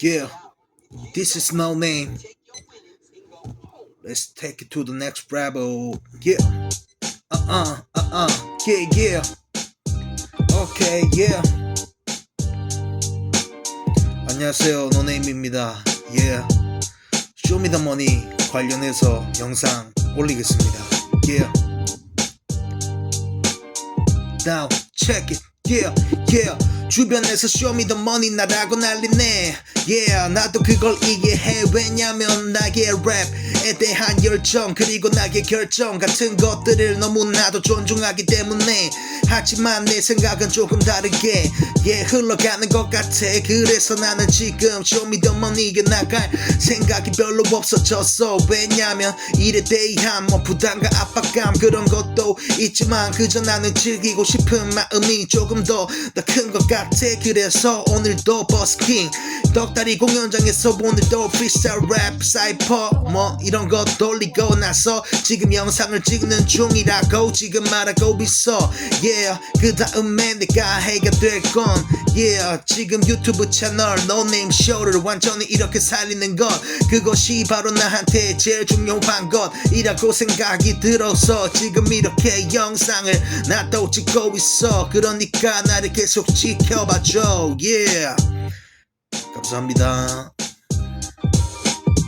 Yeah, this is no name. Let's take it to the next level. Yeah, uh uh, uh uh, yeah, yeah. Okay, yeah. 안녕하세요, 노네임입니다. Yeah. 쇼미더머니 관련해서 영상 올리겠습니다. Yeah. Now, check it. Yeah, yeah. 주변에서 쇼미더머니 나라고 난리네. Yeah, 나도 그걸 이해해. 왜냐면 나의 랩 에 대한 열정 그리고 나의 결정 같은 것들을 너무나도 존중하기 때문에. 하지만 내 생각은 조금 다르게 예 흘러가는 것 같아. 그래서 나는 지금 쇼미더머니에 나갈 생각이 별로 없어졌어. 왜냐면 일에 대한 뭐 부담과 압박감 그런 것도 있지만 그저 나는 즐기고 싶은 마음이 조금 더더큰것 같아. 그래서 오늘도 버스킹 덕다리 공연장에서 오늘도 프리스타일 랩 사이퍼 뭐 이런 거 돌리고 나서 지금 영상을 찍는 중이라고 지금 말하고 있어. Yeah 그 다음에 내가 해가 될건. Yeah 지금 유튜브 채널 노네임 쇼를 완전히 이렇게 살리는 것. 그것이 바로 나한테 제일 중요한 것이라고 생각이 들어서 지금 이렇게 영상을 나도 찍고 있어. 그러니까 나를 계속 지켜봐줘. Yeah. 감사합니다